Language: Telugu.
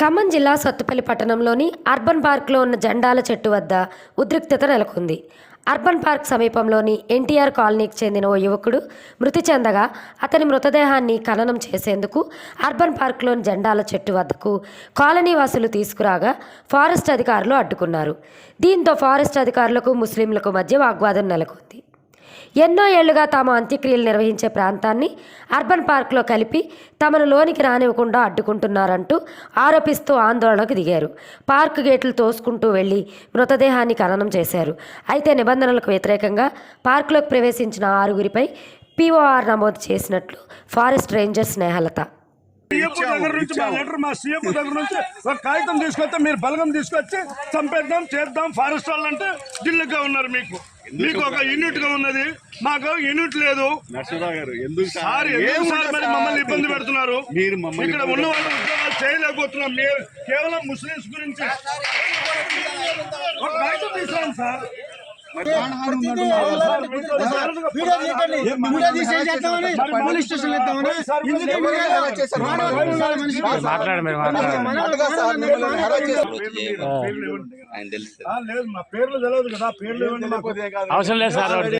ఖమ్మం జిల్లా సత్తుపల్లి పట్టణంలోని అర్బన్ పార్క్లో ఉన్న జెండాల చెట్టు వద్ద ఉద్రిక్తత నెలకొంది. అర్బన్ పార్క్ సమీపంలోని ఎన్టీఆర్ కాలనీకి చెందిన ఓ యువకుడు మృతి చెందగా అతని మృతదేహాన్ని ఖననం చేసేందుకు అర్బన్ పార్క్లోని జెండాల చెట్టు వద్దకు కాలనీ వాసులు తీసుకురాగా ఫారెస్ట్ అధికారులు అడ్డుకున్నారు. దీంతో ఫారెస్ట్ అధికారులకు ముస్లింలకు మధ్య వాగ్వాదం నెలకొంది. ఎన్నో ఏళ్ళుగా తాము అంత్యక్రియలు నిర్వహించే ప్రాంతాన్ని అర్బన్ పార్క్లో కలిపి తమను లోనికి రానివ్వకుండా అడ్డుకుంటున్నారంటూ ఆరోపిస్తూ ఆందోళనకు దిగారు. పార్క్ గేట్లు తోసుకుంటూ వెళ్ళి మృతదేహాన్ని ఖననం చేశారు. అయితే నిబంధనలకు వ్యతిరేకంగా పార్కులోకి ప్రవేశించిన ఆరుగురిపై పీఓఆర్ నమోదు చేసినట్లు ఫారెస్ట్ రేంజర్ స్నేహలత దగ్గర నుంచి మా లెటర్ మా సీఎం దగ్గర నుంచి ఒక కాగితం తీసుకొస్తే మీరు బలగం తీసుకొచ్చి చంపేద్దాం చేద్దాం ఫారెస్ట్ వాళ్ళు అంటే ఢిల్లీగా ఉన్నారు మీకు. మీకు ఒక యూనిట్గా ఉన్నది. మాకు యూనిట్ లేదు. సార్? మరి మమ్మల్ని ఇబ్బంది పెడుతున్నారు? ఇక్కడ ఉన్న వాళ్ళు ఉద్యోగాలు చేయలేకపోతున్నాం. కేవలం ముస్లింస్ గురించి. ఒక కాగితం సార్. పోలీస్ స్టేషన్ వేద్దామని? ఎందుకు వీడియో? మానవత్వం ఉండాలి మనిషికి. ఆయన తెలుసు ఆ, లేదు మా పేర్లు తెలియదు కదా పేర్లు ఇవ్వండి మాకు అవసరం లేదు సార్ ఒకటి. సార్